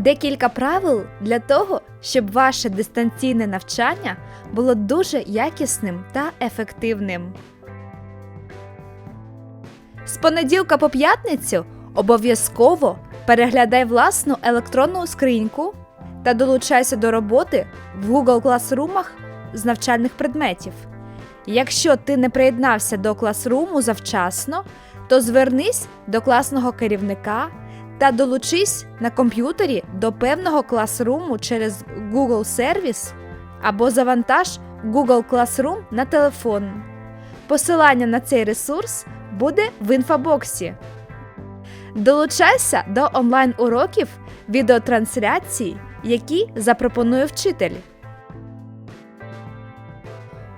Декілька правил для того, щоб ваше дистанційне навчання було дуже якісним та ефективним. З понеділка по п'ятницю обов'язково переглядай власну електронну скриньку та долучайся до роботи в Google Classroom з навчальних предметів. Якщо ти не приєднався до класруму завчасно, то звернись до класного керівника та долучись на комп'ютері до певного класруму через Google сервіс або завантаж Google Classroom на телефон. Посилання на цей ресурс буде в інфобоксі. Долучайся до онлайн-уроків відеотрансляцій, які запропонує вчитель.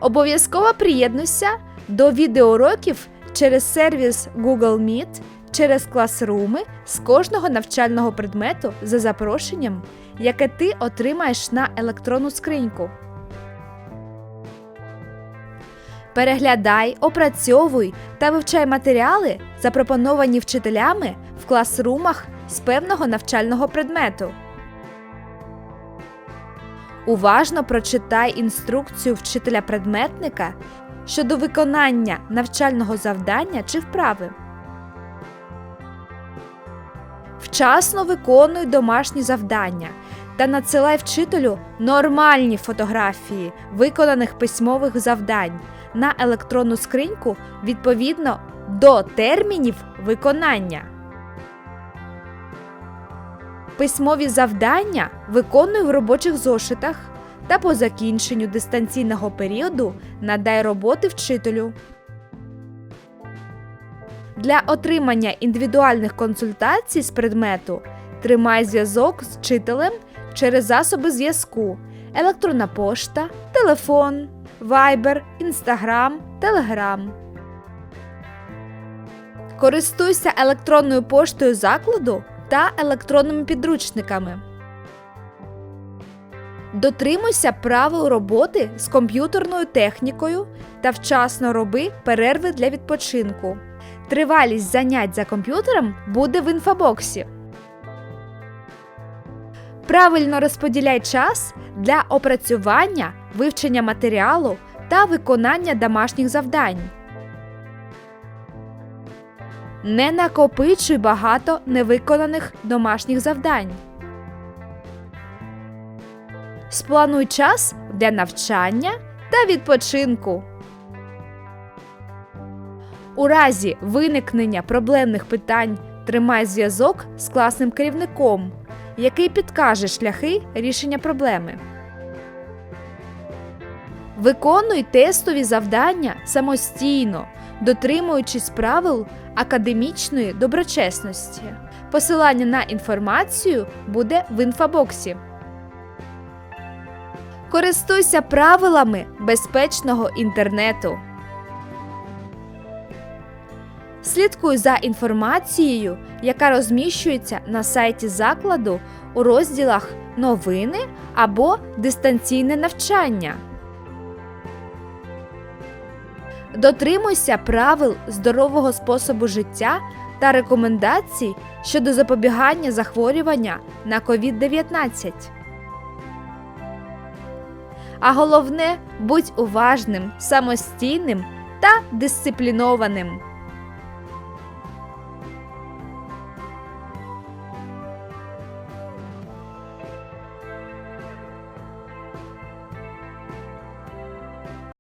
Обов'язково приєднуйся до відеоуроків через сервіс Google Meet, через класруми з кожного навчального предмету за запрошенням, яке ти отримаєш на електронну скриньку. Переглядай, опрацьовуй та вивчай матеріали, запропоновані вчителями в класрумах з певного навчального предмету. Уважно прочитай інструкцію вчителя-предметника щодо виконання навчального завдання чи вправи. Вчасно виконуй домашні завдання та надсилай вчителю нормальні фотографії виконаних письмових завдань на електронну скриньку відповідно до термінів виконання. Письмові завдання виконуй в робочих зошитах та по закінченню дистанційного періоду надай роботи вчителю. Для отримання індивідуальних консультацій з предмету тримай зв'язок з вчителем через засоби зв'язку, електронна пошта, телефон, Viber, Instagram, Telegram. Користуйся електронною поштою закладу та електронними підручниками. Дотримуйся правил роботи з комп'ютерною технікою та вчасно роби перерви для відпочинку. Тривалість занять за комп'ютером буде в інфобоксі. Правильно розподіляй час для опрацювання, вивчення матеріалу та виконання домашніх завдань. Не накопичуй багато невиконаних домашніх завдань. Сплануй час для навчання та відпочинку. У разі виникнення проблемних питань тримай зв'язок з класним керівником, який підкаже шляхи рішення проблеми. Виконуй тестові завдання самостійно, дотримуючись правил академічної доброчесності. Посилання на інформацію буде в інфобоксі. Користуйся правилами безпечного інтернету. Слідкуй за інформацією, яка розміщується на сайті закладу у розділах Новини або Дистанційне навчання. Дотримуйся правил здорового способу життя та рекомендацій щодо запобігання захворювання на COVID-19. А головне, будь уважним, самостійним та дисциплінованим.